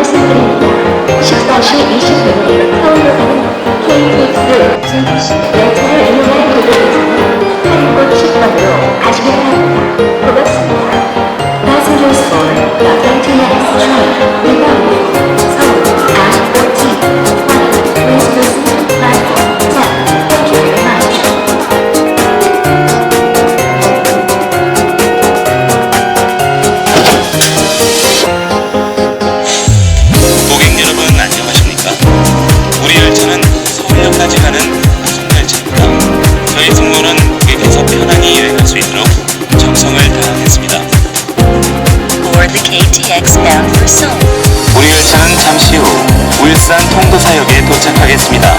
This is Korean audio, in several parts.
말씀드립니다. 14시 20분에 서울로 가는 KTX 열차를 이용할 우리 열차는 잠시 후 울산 통도사역에 도착하겠습니다.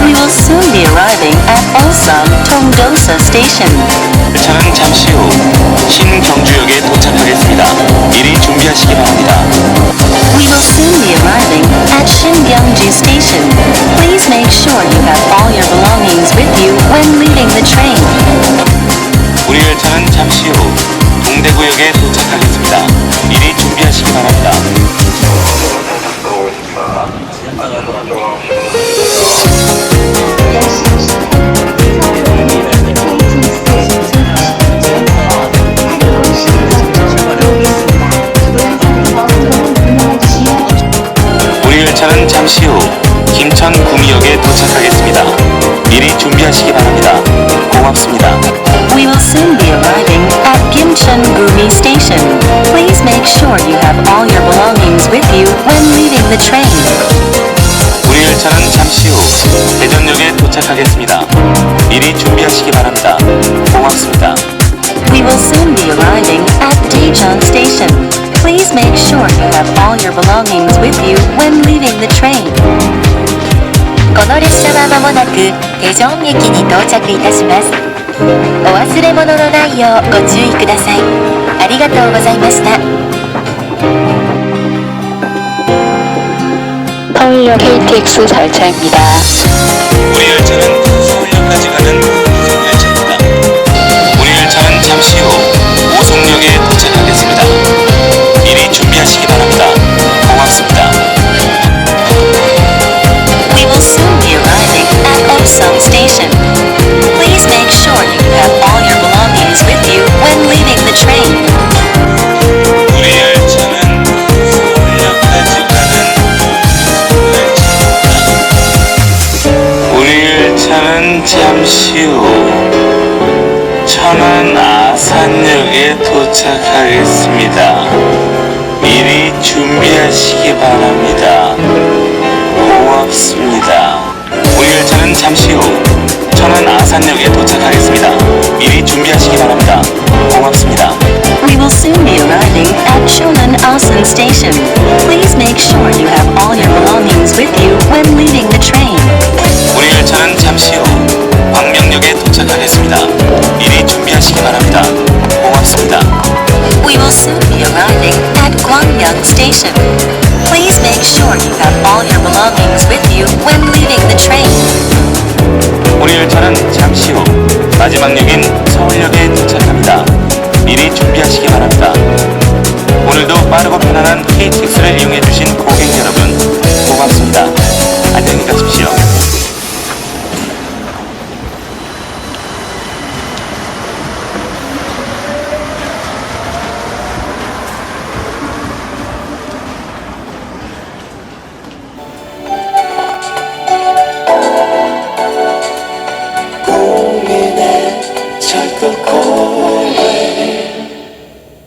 We will soon be arriving at Ulsan Tongdosa Station. 열차는 잠시 후 신경주역에 도착하겠습니다. 미리 준비하시기 바랍니다. We will soon be arriving at Shingyangju Station. Please make sure you have 우리 열차는 잠시 후 김천 구미역에 도착하겠습니다. 미리 준비하시기 바랍니다. 고맙습니다. We will soon be arriving at Gimcheon-gumi Station. Please make sure you have all your belongings with you when leaving the train. Station. Please make sure you have all your belongings with you when leaving the train. この列車は間もなくテジョン駅に到着いたします。お忘れ物のないようご注意ください。ありがとうございました。 서울역 KTX 절차입니다. 우리 열차는 시후 천안 아산역에 도착하겠습니다. 미리 준비하시기 바랍니다. 고맙습니다. 우리 열차는 잠시 후 천안 아산역에 도착하겠습니다. 미리 준비 belongings with you when leaving the train. 우리 열차는 잠시 후 마지막 역인 서울역에 도착합니다. 미리 준비하시기 바랍니다. 오늘도 빠르고 고민에 자꾸 고민